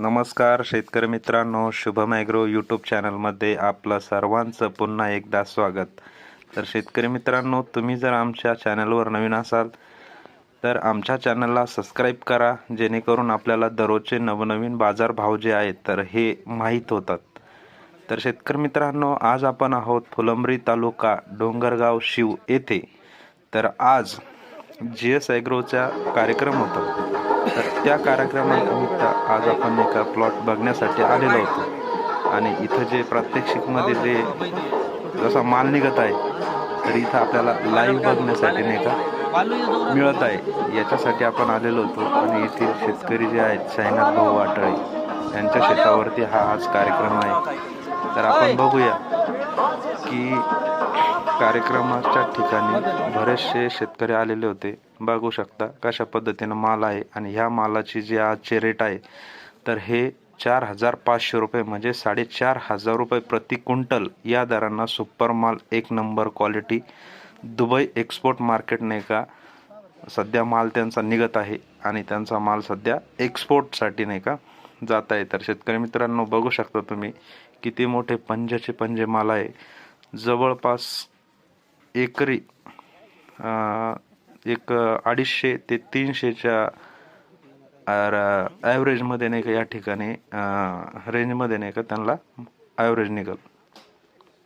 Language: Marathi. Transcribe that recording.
नमस्कार शेतकरी मित्रांनो शुभम ॲग्रो यूट्यूब चॅनलमध्ये आपलं सर्वांचं पुन्हा एकदा स्वागत. तर शेतकरी मित्रांनो तुम्ही जर आमच्या चॅनलवर नवीन असाल तर आमच्या चॅनलला सबस्क्राईब करा जेणेकरून आपल्याला दररोजचे नवनवीन बाजारभाव जे आहेत तर हे माहीत होतात. तर शेतकरी मित्रांनो आज आपण आहोत फुलंब्री तालुका डोंगरगाव शिव येथे. तर आज जी एस ॲग्रोचा कार्यक्रम होता. तर त्या कार्यक्रमानिमित्त आज आपण एका प्लॉट बघण्यासाठी आलेलो होतो. आणि इथं जे प्रात्यक्षिकमध्ये जे जसा माल निघत आहे तर इथं आपल्याला लाईव्ह बघण्यासाठी नाही का मिळत आहे. याच्यासाठी आपण आलेलो होतो. आणि येथील शेतकरी जे आहेत साईनाथ भाऊ वाटळे यांच्या शेतावरती हा आज कार्यक्रम आहे. तर आपण बघूया की कार्यक्रमाच्या ठिकाणी बरेचसे शेतकरी आलेले होते. बघू शकता कशा पद्धतीनं माल आहे आणि ह्या मालाची जी आजचे रेट आहे तर हे चार हजार पाचशे रुपये म्हणजे साडेचार हजार रुपये प्रति क्विंटल या दरांना सुपर माल एक number quality Dubai export market नाही का सध्या माल त्यांचा निघत आहे आणि त्यांचा माल सध्या एक्सपोर्टसाठी नाही का जात आहे. तर शेतकरी मित्रांनो बघू शकता तुम्ही किती मोठे पंजाचे पंजे माल आहे. जवळपास एकरी एक अडीचशे ते तीनशेच्या ॲव्हरेजमध्ये नाही का या ठिकाणी रेंजमध्ये नाही का त्यांना ॲव्हरेज निघल.